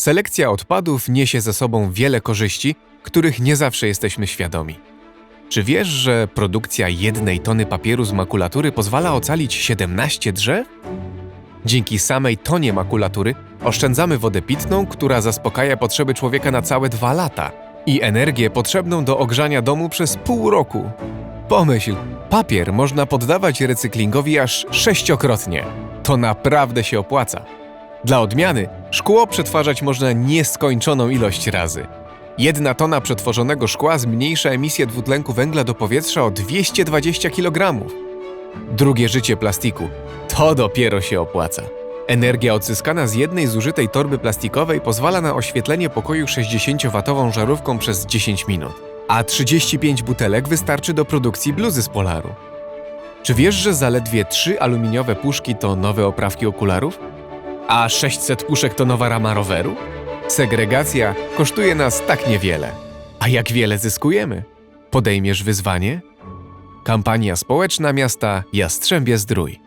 Selekcja odpadów niesie ze sobą wiele korzyści, których nie zawsze jesteśmy świadomi. Czy wiesz, że produkcja jednej tony papieru z makulatury pozwala ocalić 17 drzew? Dzięki samej tonie makulatury oszczędzamy wodę pitną, która zaspokaja potrzeby człowieka na całe dwa lata i energię potrzebną do ogrzania domu przez pół roku. Pomyśl, papier można poddawać recyklingowi aż sześciokrotnie. To naprawdę się opłaca. Dla odmiany, szkło przetwarzać można nieskończoną ilość razy. Jedna tona przetworzonego szkła zmniejsza emisję dwutlenku węgla do powietrza o 220 kg. Drugie życie plastiku. To dopiero się opłaca. Energia odzyskana z jednej zużytej torby plastikowej pozwala na oświetlenie pokoju 60-watową żarówką przez 10 minut, a 35 butelek wystarczy do produkcji bluzy z polaru. Czy wiesz, że zaledwie 3 aluminiowe puszki to nowe oprawki okularów? A 600 puszek to nowa rama roweru? Segregacja kosztuje nas tak niewiele. A jak wiele zyskujemy? Podejmiesz wyzwanie? Kampania społeczna miasta Jastrzębie Zdrój.